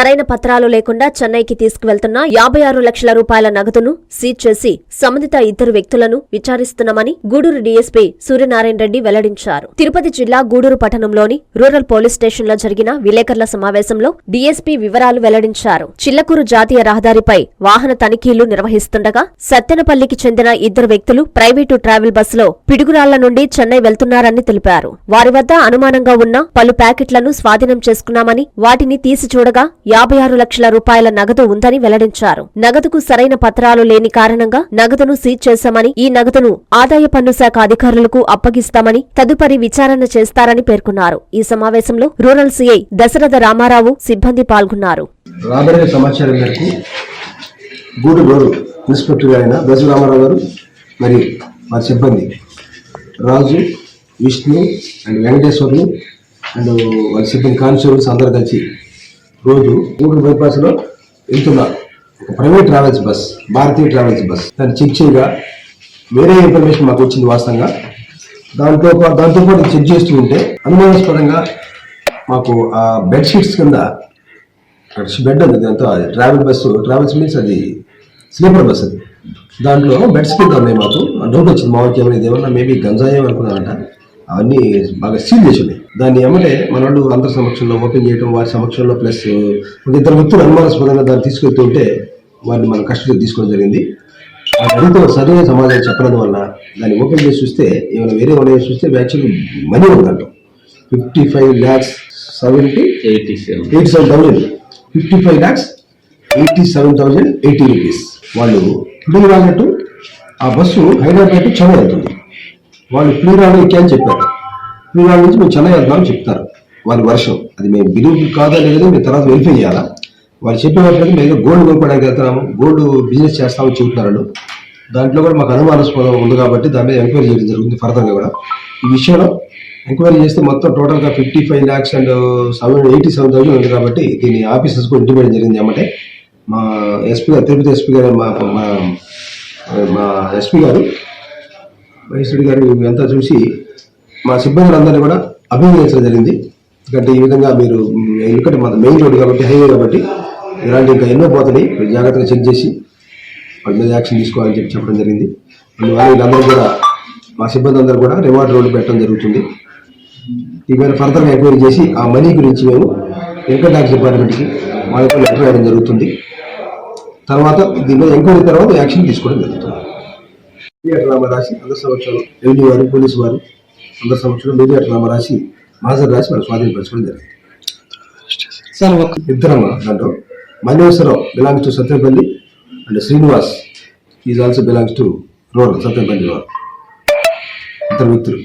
సరైన పత్రాలు లేకుండా చెన్నైకి తీసుకువెళ్తున్న యాభై ఆరు లక్షల రూపాయల నగదును సీజ్ చేసి సంబంధిత ఇద్దరు వ్యక్తులను విచారిస్తున్నామని గూడూరు డీఎస్పీ సూర్యనారాయణ రెడ్డి వెల్లడించారు. తిరుపతి జిల్లా గూడూరు పట్టణంలోని రూరల్ పోలీస్ స్టేషన్లో జరిగిన విలేకరుల సమావేశంలో డీఎస్పీ వివరాలు వెల్లడించారు. చిల్లకూరు జాతీయ రహదారిపై వాహన తనిఖీలు నిర్వహిస్తుండగా సత్తెనపల్లికి చెందిన ఇద్దరు వ్యక్తులు ప్రైవేటు ట్రావెల్ బస్సులో పిడుగురాళ్ళ నుండి చెన్నై వెళ్తున్నారని తెలిపారు. వారి వద్ద అనుమానంగా ఉన్న పలు ప్యాకెట్లను స్వాధీనం చేసుకున్నామని వాటిని తీసి చూడగా యాభై ఆరు లక్షల రూపాయల నగదు ఉందని వెల్లడించారు. నగదుకు సరైన పత్రాలు లేని కారణంగా నగదును సీజ్ చేశామని ఈ నగదును ఆదాయ పన్ను శాఖ అధికారులకు అప్పగిస్తామని తదుపరి విచారణ చేస్తారని పేర్కొన్నారు. ఈ సమావేశంలో రూరల్ సీఐ దశరథ రామారావు సిబ్బంది పాల్గొన్నారు. సమాచారం మేరకు గూడు ఇన్స్పెక్టర్ అయిన దశ రామారావు గారు మరి వారి సిబ్బంది రాజు విష్ణు అండ్ వెంకటేశ్వర్లు అండ్ వారి సిబ్బంది కానిస్టేబుల్స్ అందరు కలిసి రోజు గూడూరు బైపాస్లో వెళ్తున్న. ఒక private travels bus Bharatiya travels bus దాన్ని చెక్ చేయగా వేరే ఇన్ఫర్మేషన్ మాకు వచ్చింది వాస్తవంగా. దాంతో పా- దాంతో పాటు చెక్ చేస్తూ ఉంటే అనుమానాస్పదంగా మాకు ఆ బెడ్షీట్స్ కింద బెడ్ ఉంది. దాంతో అది ట్రావెల్ బస్సు ట్రావెల్స్ మీన్స్ అది స్లీపర్ బస్ అది. దాంట్లో బెడ్స్ కింద ఉన్నాయి మాకు. డౌట్ వచ్చింది. మామూలుగా ఏమైనా ఏమన్నా మేబీ గంజాయం అనుకున్నారంట అవన్నీ బాగా సీల్ చేసి ఉన్నాయి. దాన్ని ఏమంటే మన వాళ్ళు అందరి సమక్షంలో ఓపెన్ చేయడం వారి సమక్షంలో ప్లస్ ఇద్దరు వ్యక్తులు అనుమానాస్పదంగా దాన్ని తీసుకెళ్తూ ఉంటే వారిని మనం కస్టడీకి తీసుకోవడం జరిగింది. అడిగితే సరైన సమాధానం చెప్పడం వల్ల దాన్ని ఓపెన్ చేసి చూస్తే ఏమైనా వేరే ఉన్నాయి చూస్తే యాక్చువల్లీ మనీ ఉందంట. Fifty five lakhs seventy eighty seven. Eighty seven thousand fifty five lakhs eighty seven thousand eighty rupees. వాళ్ళు ఇప్పుడు రానట్టు ఆ బస్సు హైదరాబాద్ చెన్నై వెళ్తుంది. వాళ్ళు ప్లీరాలు ఎక్కి అని చెప్పారు. ప్లీరాల నుంచి మేము చెన్నై వెళ్తామని చెప్తారు. వారి వర్షం. అది మేము బిలీవ్ కాదా లేదా మేము తర్వాత వెరిఫై చేయాలా? వాళ్ళు చెప్పేటప్పుడు మేము గోల్డ్ కొనుక్కోవడానికి వెళ్తున్నాము. గోల్డ్ బిజినెస్ చేస్తామని చెబుతున్నారు దాంట్లో కూడా మాకు అనుమానాస్పదం ఉంది కాబట్టి దాని మీద ఎంక్వైరీ చేయడం జరుగుతుంది ఫర్దర్గా కూడా. ఈ విషయంలో ఎంక్వైరీ చేస్తే మొత్తం టోటల్గా fifty five lakhs and seven eighty seven thousand ఉంది కాబట్టి దీని ఆఫీసర్స్ కూడా ఇంటిమేట్ జరిగింది ఏమంటే మా ఎస్పీ గారు తిరుపతి ఎస్పీ గారు మా మా మా ఎస్పీ గారు మహేశ్వరి గారు ఇదంతా చూసి మా సిబ్బందులందరినీ కూడా అభినందించడం జరిగింది. ఎందుకంటే ఈ విధంగా మీరు ఎందుకంటే మన మెయిన్ రోడ్ కాబట్టి హైవే కాబట్టి ఇలాంటి ఇంకా ఎన్నో పోతున్నాయి. మీరు జాగ్రత్తగా చెక్ చేసి వాళ్ళ మీద యాక్షన్ తీసుకోవాలని చెప్పి చెప్పడం జరిగింది. అందువల్ల వీళ్ళందరూ కూడా మా సిబ్బంది అందరూ కూడా రివార్డ్ రోడ్డు పెట్టడం జరుగుతుంది. ఈ మీద ఫర్దర్గా ఎంక్వైరీ చేసి ఆ మనీ గురించి మేము ఇన్కమ్ ట్యాక్స్ డిపార్ట్మెంట్కి వాళ్ళకి లెటర్ వేయడం జరుగుతుంది. తర్వాత దీని మీద ఎంక్వైరీ తర్వాత యాక్షన్ తీసుకోవడం జరుగుతుంది. రామరాశి అందరి సంవత్సరం రెవెన్యూ వారు పోలీసు వారు అందరి సంవత్సరం మీడియా నామ రాసి హాజరు రాసి మనం స్వాధీనపరచుకోవడం జరిగింది. సార్ ఒక ఇద్దరమ్మ దాంట్లో? Maneswararao belongs to Satyapalli and Srinivas. Is also belongs to rural Satyapalli rural ఇద్దరు వ్యక్తులు.